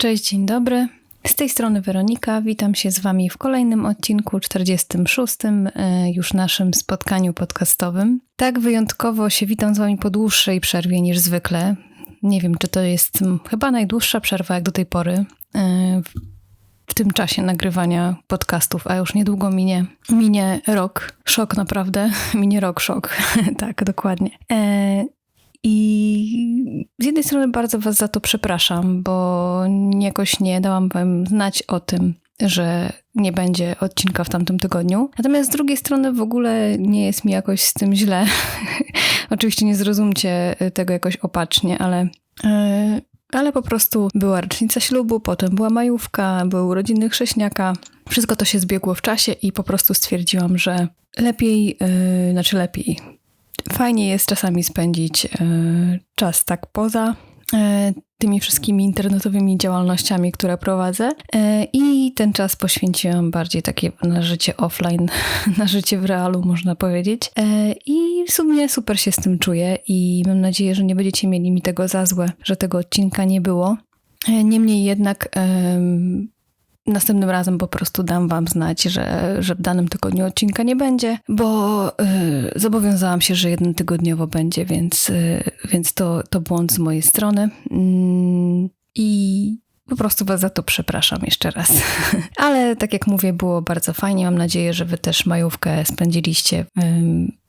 Cześć, dzień dobry. Z tej strony Weronika, witam się z Wami w kolejnym odcinku 46, e, już naszym spotkaniu podcastowym. Tak wyjątkowo się witam z Wami po dłuższej przerwie niż zwykle. Nie wiem, czy to jest chyba najdłuższa przerwa jak do tej pory e, w tym czasie nagrywania podcastów, a już niedługo minie, minie rok. Szok naprawdę, minie rok, szok. tak, dokładnie. E, i z jednej strony bardzo Was za to przepraszam, bo jakoś nie dałam Wam znać o tym, że nie będzie odcinka w tamtym tygodniu. Natomiast z drugiej strony w ogóle nie jest mi jakoś z tym źle. Oczywiście nie zrozumcie tego jakoś opacznie, ale. Yy, ale po prostu była rocznica ślubu, potem była majówka, były urodziny chrześniaka. Wszystko to się zbiegło w czasie i po prostu stwierdziłam, że lepiej, yy, znaczy lepiej, Fajnie jest czasami spędzić e, czas tak poza e, tymi wszystkimi internetowymi działalnościami, które prowadzę. E, I ten czas poświęciłam bardziej takie na życie offline, na życie w realu, można powiedzieć. I w sumie super się z tym czuję i mam nadzieję, że nie będziecie mieli mi tego za złe, że tego odcinka nie było. Niemniej jednak Następnym razem po prostu dam Wam znać, że, że w danym tygodniu odcinka nie będzie, bo y, zobowiązałam się, że jeden tygodniowo będzie, więc, y, więc to, to błąd z mojej strony. Y, I po prostu Was za to przepraszam jeszcze raz. Ale tak jak mówię, było bardzo fajnie. Mam nadzieję, że Wy też majówkę spędziliście.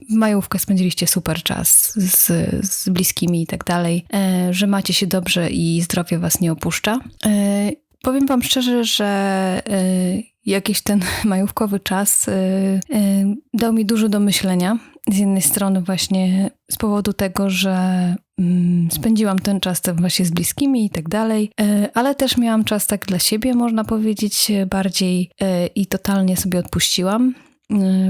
Majówkę spędziliście super czas z, z bliskimi i tak dalej, e, że macie się dobrze i zdrowie Was nie opuszcza. Powiem Wam szczerze, że y, jakiś ten majówkowy czas y, y, dał mi dużo do myślenia. Z jednej strony właśnie z powodu tego, że mm, spędziłam ten czas właśnie z bliskimi i tak dalej, ale też miałam czas tak dla siebie, można powiedzieć, bardziej i totalnie sobie odpuściłam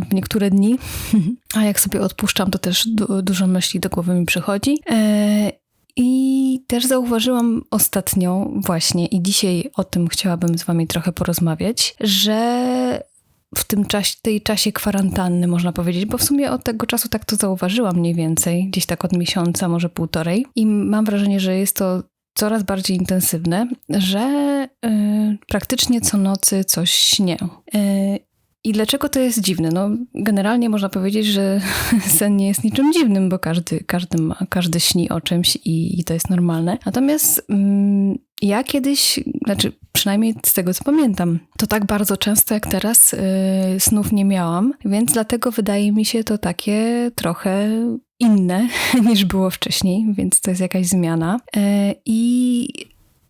w niektóre dni. A jak sobie odpuszczam, to też dużo myśli do głowy mi przychodzi. I też zauważyłam ostatnio właśnie i dzisiaj o tym chciałabym z wami trochę porozmawiać, że w tym czasie, tej czasie kwarantanny, można powiedzieć, bo w sumie od tego czasu tak to zauważyłam mniej więcej, gdzieś tak od miesiąca, może półtorej. I mam wrażenie, że jest to coraz bardziej intensywne, że y, praktycznie co nocy coś śnię. Y, i dlaczego to jest dziwne? No, generalnie można powiedzieć, że sen nie jest niczym dziwnym, bo każdy, każdy, ma, każdy śni o czymś i, i to jest normalne. Natomiast mm, ja kiedyś, znaczy przynajmniej z tego co pamiętam, to tak bardzo często jak teraz yy, snów nie miałam, więc dlatego wydaje mi się to takie trochę inne niż było wcześniej, więc to jest jakaś zmiana. Yy, I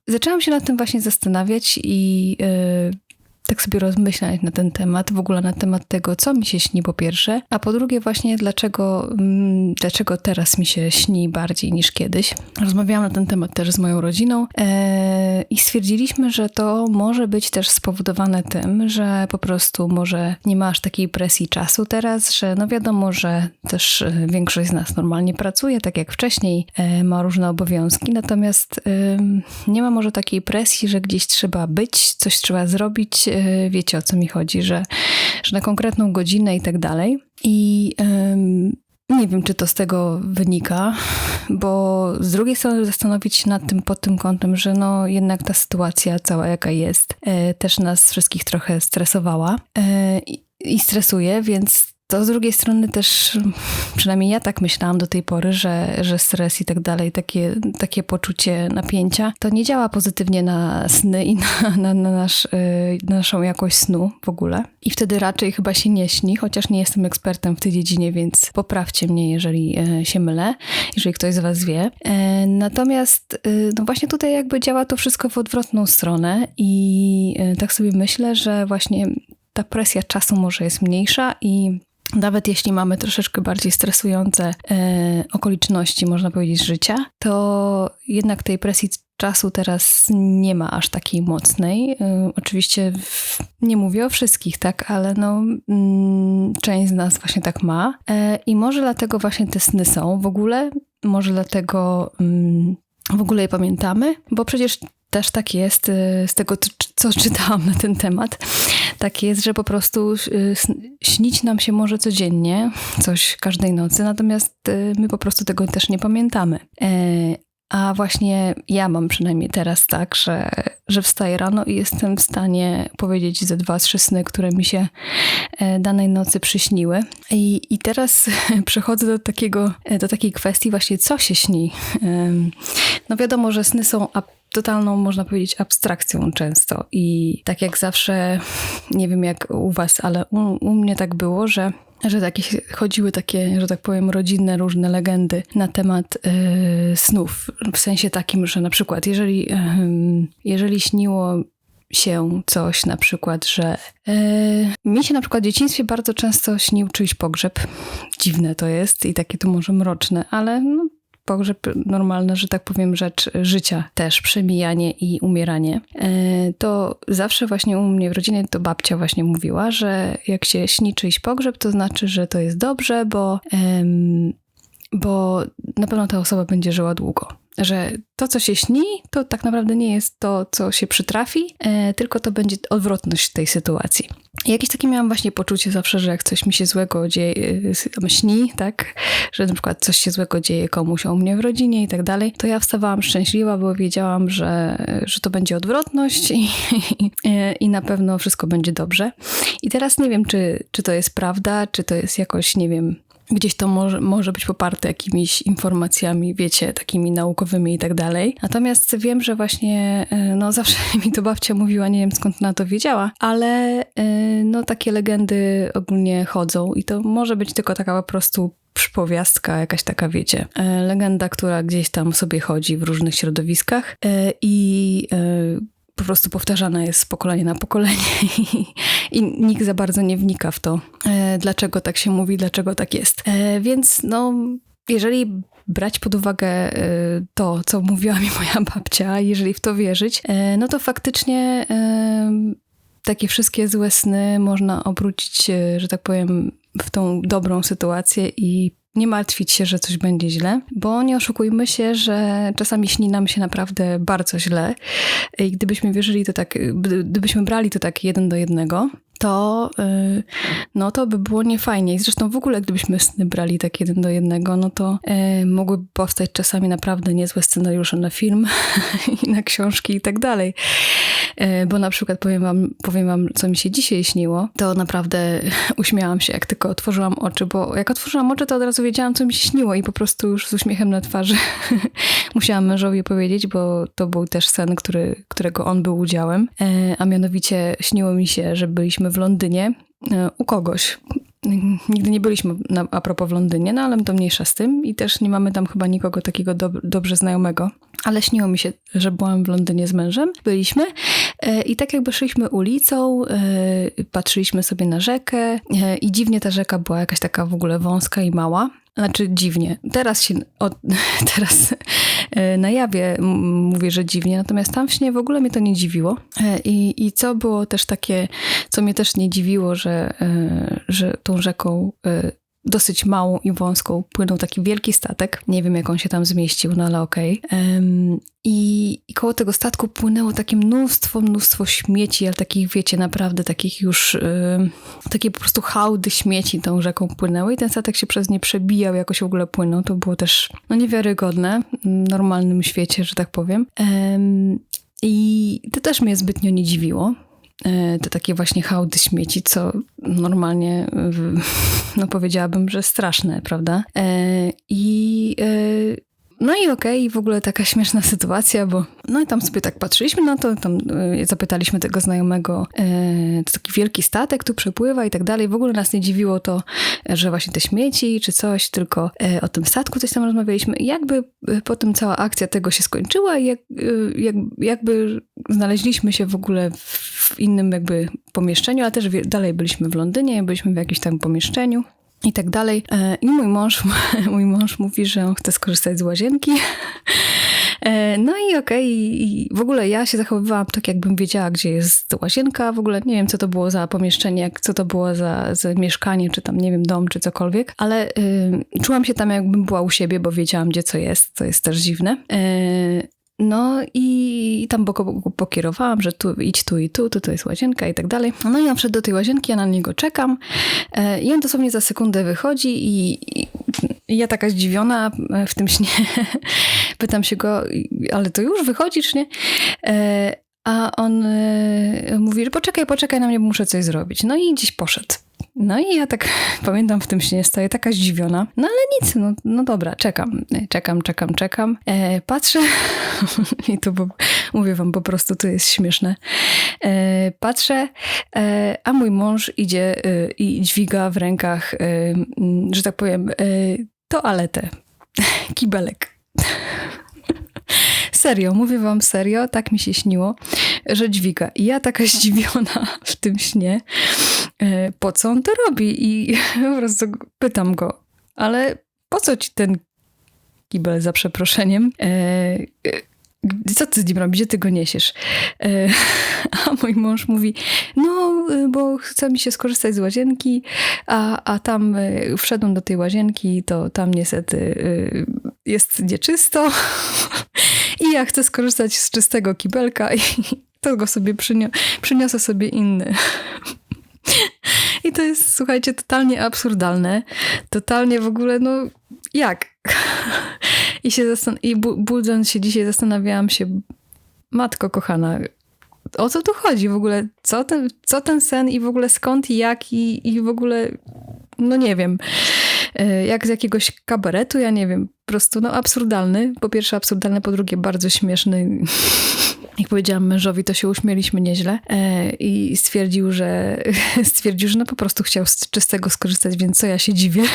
zaczęłam się nad tym właśnie zastanawiać i yy, tak sobie rozmyślać na ten temat, w ogóle na temat tego, co mi się śni po pierwsze, a po drugie właśnie dlaczego, mm, dlaczego teraz mi się śni bardziej niż kiedyś. Rozmawiałam na ten temat też z moją rodziną e, i stwierdziliśmy, że to może być też spowodowane tym, że po prostu może nie masz takiej presji czasu teraz, że no wiadomo, że też e, większość z nas normalnie pracuje, tak jak wcześniej, e, ma różne obowiązki, natomiast nie ma może takiej presji, że gdzieś trzeba być, coś trzeba zrobić, E, wiecie o co mi chodzi, że, że na konkretną godzinę i tak dalej. I nie wiem, czy to z tego wynika, bo z drugiej strony zastanowić się nad tym pod tym kątem, że no jednak ta sytuacja cała jaka jest, e, też nas wszystkich trochę stresowała e, i stresuje, więc to z drugiej strony też, przynajmniej ja tak myślałam do tej pory, że, że stres i tak dalej, takie, takie poczucie napięcia, to nie działa pozytywnie na sny i na, na, na, nasz, y, na naszą jakość snu w ogóle. I wtedy raczej chyba się nie śni, chociaż nie jestem ekspertem w tej dziedzinie, więc poprawcie mnie, jeżeli e, się mylę, jeżeli ktoś z Was wie. E, natomiast y, no właśnie tutaj jakby działa to wszystko w odwrotną stronę i e, tak sobie myślę, że właśnie ta presja czasu może jest mniejsza i nawet jeśli mamy troszeczkę bardziej stresujące e, okoliczności, można powiedzieć, życia, to jednak tej presji czasu teraz nie ma aż takiej mocnej. E, oczywiście w, nie mówię o wszystkich, tak, ale no, mm, część z nas właśnie tak ma. E, I może dlatego właśnie te sny są w ogóle, może dlatego mm, w ogóle je pamiętamy, bo przecież też tak jest y, z tego, co czytałam na ten temat. Tak jest, że po prostu y, śnić nam się może codziennie, coś każdej nocy, natomiast y, my po prostu tego też nie pamiętamy. E, A właśnie ja mam przynajmniej teraz tak, że, że wstaję rano i jestem w stanie powiedzieć ze dwa, trzy sny, które mi się e, danej nocy przyśniły. I, i teraz przechodzę do, takiego, do takiej kwestii właśnie, co się śni. No wiadomo, że sny są totalną, można powiedzieć, abstrakcją często. I tak jak zawsze, nie wiem jak u was, ale u, u mnie tak było, że że takie, chodziły takie, że tak powiem, rodzinne różne legendy na temat y, snów. W sensie takim, że na przykład jeżeli, y, jeżeli śniło się coś, na przykład, że y, mi się na przykład w dzieciństwie bardzo często śnił czyjś pogrzeb. Dziwne to jest i takie to może mroczne, ale no, pogrzeb normalna, że tak powiem, rzecz życia też, przemijanie i umieranie. E, to zawsze właśnie u mnie w rodzinie to babcia właśnie mówiła, że jak się śni czyjś pogrzeb, to znaczy, że to jest dobrze, bo, bo na pewno ta osoba będzie żyła długo że to, co się śni, to tak naprawdę nie jest to, co się przytrafi, e, tylko to będzie odwrotność tej sytuacji. Jakieś takie miałam właśnie poczucie zawsze, że jak coś mi się złego dzieje, e, śni, tak, że na przykład coś się złego dzieje komuś u mnie w rodzinie i tak dalej, to ja wstawałam szczęśliwa, bo wiedziałam, że, że to będzie odwrotność i, i, i na pewno wszystko będzie dobrze. I teraz nie wiem, czy, czy to jest prawda, czy to jest jakoś, nie wiem, gdzieś to może, może być poparte jakimiś informacjami, wiecie, takimi naukowymi i tak dalej. Natomiast wiem, że właśnie, e, no zawsze mi to babcia mówiła, nie wiem skąd na to wiedziała, ale e, no takie legendy ogólnie chodzą i to może być tylko taka po prostu przypowiastka, jakaś taka, wiecie, e, legenda, która gdzieś tam sobie chodzi w różnych środowiskach i po prostu powtarzana jest z pokolenia na pokolenie i, i, nikt za bardzo nie wnika w to, e, dlaczego tak się mówi, dlaczego tak jest. E, więc no, jeżeli brać pod uwagę e, to, co mówiła mi moja babcia, jeżeli w to wierzyć, e, no to faktycznie e, takie wszystkie złe sny można obrócić, że tak powiem, w tą dobrą sytuację i nie martwić się, że coś będzie źle, bo nie oszukujmy się, że czasami śni nam się naprawdę bardzo źle. I gdybyśmy wierzyli to tak, gdybyśmy brali to tak jeden do jednego, to, y, no to by było niefajnie. I zresztą w ogóle, gdybyśmy sny brali tak jeden do jednego, no to y, mogłyby powstać czasami naprawdę niezłe scenariusze na film i na książki i tak dalej. Y, bo na przykład powiem wam, powiem wam, co mi się dzisiaj śniło, to naprawdę uśmiałam się, jak tylko otworzyłam oczy, bo jak otworzyłam oczy, to od razu wiedziałam, co mi się śniło i po prostu już z uśmiechem na twarzy musiałam mężowi powiedzieć, bo to był też sen, który, którego on był udziałem, a mianowicie śniło mi się, że byliśmy w Londynie e, u kogoś. Nigdy nie byliśmy na, a propos w Londynie, no ale to mniejsza z tym i też nie mamy tam chyba nikogo takiego do, dobrze znajomego. Ale śniło mi się, że byłam w Londynie z mężem. Byliśmy e, i tak jakby szliśmy ulicą, e, patrzyliśmy sobie na rzekę i dziwnie ta rzeka była jakaś taka w ogóle wąska i mała. Znaczy dziwnie. Teraz się, teraz na jawie mówię, że dziwnie, natomiast tam w śnie w ogóle mnie to nie dziwiło. E, I, i co było też takie, co mnie też nie dziwiło, że, e, że tą rzeką dosyć małą i wąską płynął taki wielki statek. Nie wiem, jak on się tam zmieścił, no ale okej. Okay. I, I koło tego statku płynęło takie mnóstwo, mnóstwo śmieci, ale takich, wiecie, naprawdę takich już, yy, takie po prostu hałdy śmieci tą rzeką płynęły i ten statek się przez nie przebijał, jakoś w ogóle płynął. To było też, no niewiarygodne w normalnym świecie, że tak powiem. I to też mnie zbytnio nie dziwiło, te takie właśnie hałdy śmieci, co normalnie, no powiedziałabym, że straszne, prawda? E, I e, no i okej, okay, w ogóle taka śmieszna sytuacja, bo no i tam sobie tak patrzyliśmy no to, tam y, zapytaliśmy tego znajomego, e, taki wielki statek tu przepływa i tak dalej. W ogóle nas nie dziwiło to, że właśnie te śmieci czy coś, tylko e, o tym statku coś tam rozmawialiśmy. Jakby e, potem cała akcja tego się skończyła i jak, jak, jakby znaleźliśmy się w ogóle w innym jakby pomieszczeniu, a też dalej byliśmy w Londynie, byliśmy w jakimś tam pomieszczeniu i tak dalej. E, I mój mąż, mój mąż mówi, że on chce skorzystać z łazienki. E, no i okej, okay, w ogóle ja się zachowywałam tak, jakbym wiedziała, gdzie jest łazienka. W ogóle nie wiem, co to było za pomieszczenie, jak, co to było za, za mieszkanie, czy tam, nie wiem, dom, czy cokolwiek, ale y, czułam się tam, jakbym była u siebie, bo wiedziałam, gdzie co jest, to jest też dziwne. Y, no i tam pokierowałam, że tu idź tu i tu, tu jest łazienka i tak dalej. No i on wszedł do tej łazienki, ja na niego czekam e, i on dosłownie za sekundę wychodzi i, i ja taka zdziwiona w tym śnie Pytam się go, ale to już wychodzisz, nie? E, a on e, mówi, że poczekaj, poczekaj na mnie, muszę coś zrobić. No i gdzieś poszedł. No i ja tak pamiętam w tym śnie, stoję taka zdziwiona. No ale nic, no, no dobra, czekam, czekam, czekam, czekam. E, patrzę i to bo, mówię wam po prostu, to jest śmieszne. E, patrzę, e, a mój mąż idzie e, i dźwiga w rękach, e, że tak powiem, e, toaletę, kibelek. Serio, mówię wam serio, tak mi się śniło, że dźwiga. I ja taka zdziwiona w tym śnie, e, po co on to robi? I po prostu pytam go, ale po co ci ten kibel za przeproszeniem? E, e, co ty z nim robisz? Gdzie ty go niesiesz? A mój mąż mówi, no, bo chce mi się skorzystać z łazienki, a, a tam wszedłem do tej łazienki, to tam niestety jest nieczysto i ja chcę skorzystać z czystego kibelka i to go sobie przynio przyniosę sobie inny. I to jest, słuchajcie, totalnie absurdalne. Totalnie w ogóle, no jak? I się zastan- i budząc się dzisiaj zastanawiałam się, matko kochana, o co tu chodzi w ogóle? Co ten, co ten sen i w ogóle skąd i jak i, i w ogóle, no nie wiem. E, jak z jakiegoś kabaretu, ja nie wiem, po prostu no absurdalny. Po pierwsze absurdalny, po drugie bardzo śmieszny. Jak powiedziałam mężowi, to się uśmieliśmy nieźle e, i stwierdził, że stwierdził, że no po prostu chciał z czystego skorzystać, więc co ja się dziwię.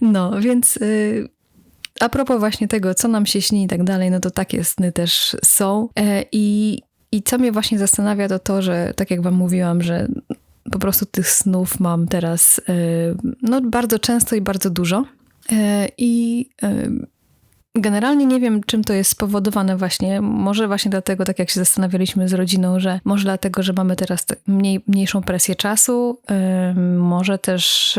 No, więc y, a propos właśnie tego, co nam się śni i tak dalej, no to takie sny też są. E, I, I co mnie właśnie zastanawia, to to, że tak jak wam mówiłam, że po prostu tych snów mam teraz e, no, bardzo często i bardzo dużo. E, I e, Generalnie nie wiem, czym to jest spowodowane właśnie. Może właśnie dlatego, tak jak się zastanawialiśmy z rodziną, że może dlatego, że mamy teraz mniej, mniejszą presję czasu. może też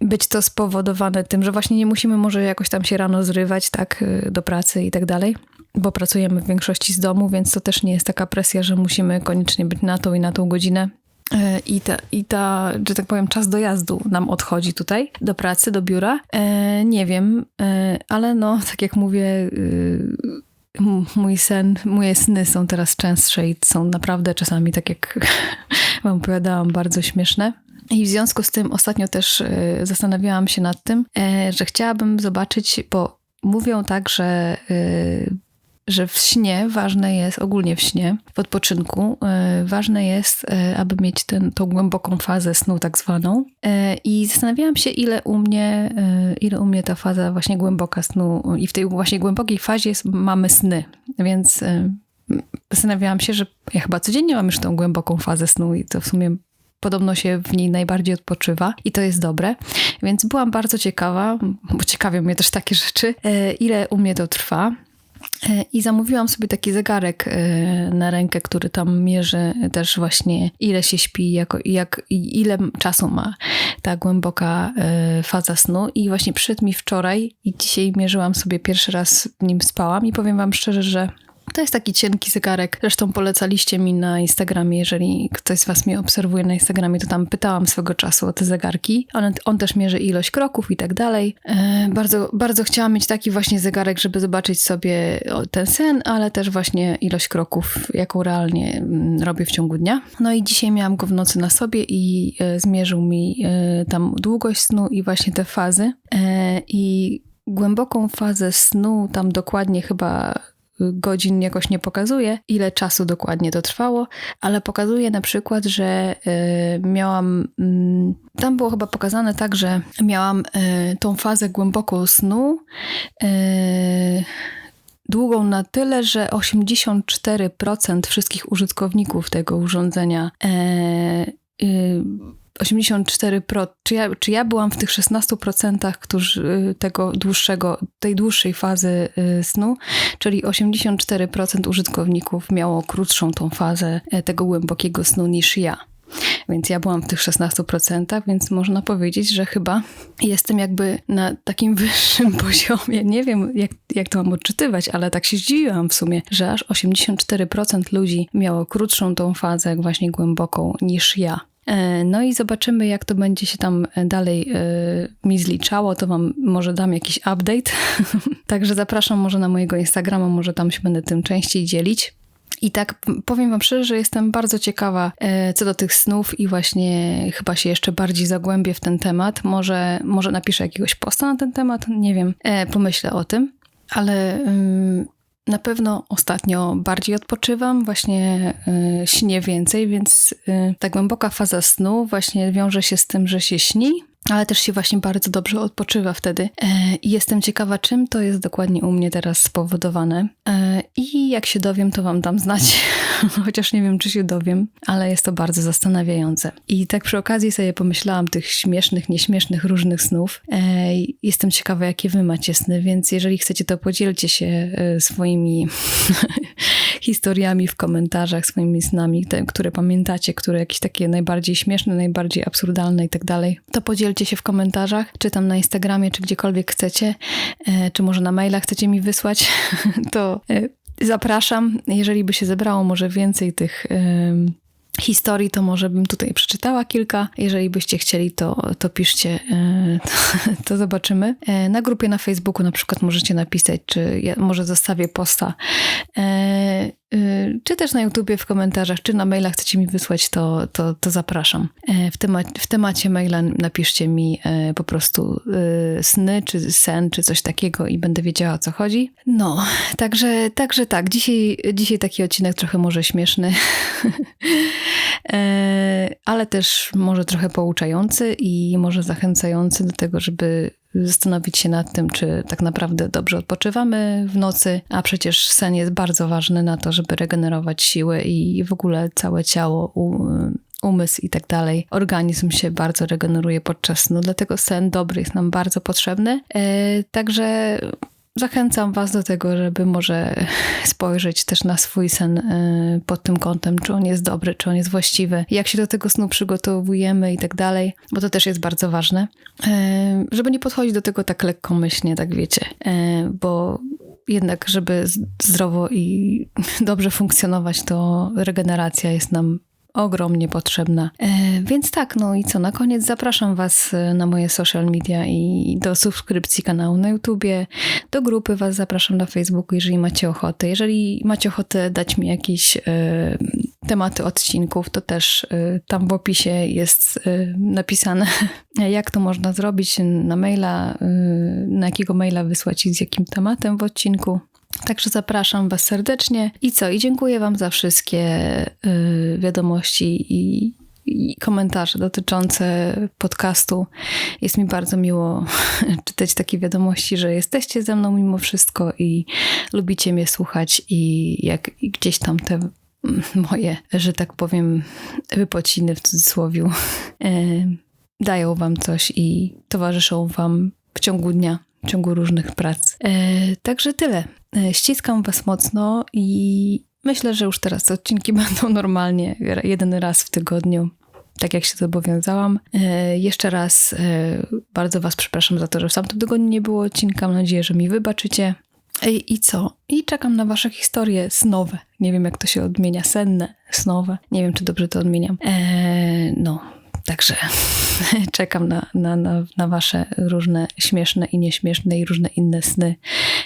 być to spowodowane tym, że właśnie nie musimy może jakoś tam się rano zrywać, tak, do pracy i tak dalej. Bo pracujemy w większości z domu, więc to też nie jest taka presja, że musimy koniecznie być na tą i na tą godzinę. E, I ta, I ta, że tak powiem, czas dojazdu nam odchodzi tutaj do pracy, do biura. E, nie wiem, e, ale no, tak jak mówię, mój sen, moje sny są teraz częstsze i są naprawdę czasami, tak jak wam opowiadałam, bardzo śmieszne. I w związku z tym ostatnio też zastanawiałam się nad tym, że chciałabym zobaczyć, bo mówią tak, że że w śnie ważne jest, ogólnie w śnie, w odpoczynku, e, ważne jest, e, aby mieć ten, tą głęboką fazę snu tak zwaną. E, I zastanawiałam się, ile u mnie, ile u mnie ta faza właśnie głęboka snu i w tej właśnie głębokiej fazie jest, mamy sny. Więc zastanawiałam się, że ja chyba codziennie mam już tą głęboką fazę snu i to w sumie podobno się w niej najbardziej odpoczywa i to jest dobre. Więc byłam bardzo ciekawa, bo ciekawią mnie też takie rzeczy, ile u mnie to trwa. E, I zamówiłam sobie taki zegarek e, na rękę, który tam mierzy też właśnie ile się śpi, jako, jak, ile czasu ma ta głęboka e, faza snu. I właśnie przyszedł mi wczoraj i dzisiaj mierzyłam sobie pierwszy raz nim spałam i powiem wam szczerze, że to jest taki cienki zegarek. Zresztą polecaliście mi na Instagramie, jeżeli ktoś z Was mnie obserwuje na Instagramie, to tam pytałam swego czasu o te zegarki. On, on też mierzy ilość kroków i tak dalej. E, bardzo, bardzo chciałam mieć taki właśnie zegarek, żeby zobaczyć sobie ten sen, ale też właśnie ilość kroków, jaką realnie mm, robię w ciągu dnia. No i dzisiaj miałam go w nocy na sobie i e, zmierzył mi e, tam długość snu i właśnie te fazy. E, I głęboką fazę snu, tam dokładnie chyba godzin jakoś nie pokazuje, ile czasu dokładnie to trwało, ale pokazuje na przykład, że y, miałam. Y, tam było chyba pokazane tak, że miałam y, tą fazę głęboko snu. Y, długą na tyle, że 84% wszystkich użytkowników tego urządzenia y, y, 84%, pro, czy ja, czy ja byłam w tych 16%, którzy y, tego dłuższego, tej dłuższej fazy y, snu, czyli 84% użytkowników miało krótszą tą fazę y, tego głębokiego snu niż ja. Więc ja byłam w tych 16%, więc można powiedzieć, że chyba jestem jakby na takim wyższym poziomie. Nie wiem, jak, jak to mam odczytywać, ale tak się zdziwiłam w sumie, że aż 84% ludzi miało krótszą tą fazę, właśnie głęboką, niż ja. E, no i zobaczymy, jak to będzie się tam dalej mi zliczało. To wam może dam jakiś update. Także zapraszam może na mojego Instagrama, może tam się będę tym częściej dzielić. I tak powiem Wam szczerze, że jestem bardzo ciekawa co do tych snów i właśnie chyba się jeszcze bardziej zagłębię w ten temat. Może, może napiszę jakiegoś posta na ten temat, nie wiem, pomyślę o tym. Ale na pewno ostatnio bardziej odpoczywam, właśnie y, śnię więcej, więc y, ta głęboka faza snu właśnie wiąże się z tym, że się śni, ale też się właśnie bardzo dobrze odpoczywa wtedy. E, I jestem ciekawa, czym to jest dokładnie u mnie teraz spowodowane. E, I jak się dowiem, to Wam dam znać, chociaż nie wiem, czy się dowiem, ale jest to bardzo zastanawiające. I tak przy okazji sobie pomyślałam tych śmiesznych, nieśmiesznych, różnych snów. E, jestem ciekawa, jakie Wy macie sny, więc jeżeli chcecie, to podzielcie się swoimi historiami w komentarzach, swoimi snami, te, które pamiętacie, które jakieś takie najbardziej śmieszne, najbardziej absurdalne i tak dalej. To podzielcie podzielcie się w komentarzach, czy tam na Instagramie, czy gdziekolwiek chcecie, e, czy może na maila chcecie mi wysłać, to e, zapraszam. Jeżeli by się zebrało może więcej tych historii, to może bym tutaj przeczytała kilka. Jeżeli byście chcieli, to, to piszcie, e, to, to, zobaczymy. Na grupie na Facebooku na przykład możecie napisać, czy ja może zostawię posta Y, czy też na YouTubie w komentarzach, czy na mailach chcecie mi wysłać, to, to, to zapraszam. E, w, temat, w temacie maila napiszcie mi e, po prostu y, sny, czy sen, czy coś takiego i będę wiedziała o co chodzi. No, także, także tak, dzisiaj, dzisiaj taki odcinek trochę może śmieszny, ale też może trochę pouczający i może zachęcający do tego, żeby zastanowić się nad tym, czy tak naprawdę dobrze odpoczywamy w nocy, a przecież sen jest bardzo ważny na to, żeby regenerować siły i w ogóle całe ciało, umysł i tak dalej. Organizm się bardzo regeneruje podczas snu, dlatego sen dobry jest nam bardzo potrzebny. E, także Zachęcam Was do tego, żeby może spojrzeć też na swój sen y, pod tym kątem, czy on jest dobry, czy on jest właściwy, jak się do tego snu przygotowujemy i tak dalej, bo to też jest bardzo ważne, y, żeby nie podchodzić do tego tak lekkomyślnie, tak wiecie, y, bo jednak, żeby zdrowo i dobrze funkcjonować, to regeneracja jest nam ogromnie potrzebna. E, więc tak, no i co, na koniec zapraszam Was e, na moje social media i do subskrypcji kanału na YouTubie, do grupy Was zapraszam na Facebooku, jeżeli macie ochotę. Jeżeli macie ochotę dać mi jakieś e, tematy odcinków, to też e, tam w opisie jest e, napisane, jak to można zrobić na maila, e, na jakiego maila wysłać i z jakim tematem w odcinku. Także zapraszam Was serdecznie i co? I dziękuję Wam za wszystkie y, wiadomości i, i komentarze dotyczące podcastu. Jest mi bardzo miło czytać takie wiadomości, że jesteście ze mną mimo wszystko i lubicie mnie słuchać i jak i gdzieś tam te moje, że tak powiem, wypociny w cudzysłowie y, dają wam coś i towarzyszą wam w ciągu dnia, w ciągu różnych prac. E, także tyle. E, ściskam Was mocno i myślę, że już teraz te odcinki będą normalnie jeden raz w tygodniu. Tak jak się zobowiązałam. E, jeszcze raz bardzo Was przepraszam za to, że w tamtym tygodniu nie było odcinka. Mam nadzieję, że mi wybaczycie. I, I co? I czekam na Wasze historie snowe. Nie wiem, jak to się odmienia. Senne, snowe. Nie wiem, czy dobrze to odmieniam. Eee, no, Także czekam na, na, na, na Wasze różne śmieszne i nieśmieszne i różne inne sny,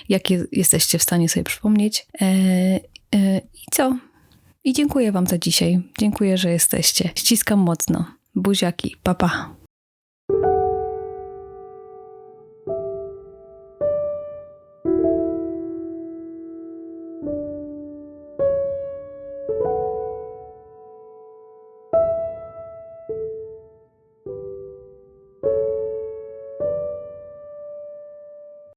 jakie jesteście w stanie sobie przypomnieć. E, e, I co? I dziękuję Wam za dzisiaj. Dziękuję, że jesteście. Ściskam mocno. Buziaki. Papa. Pa.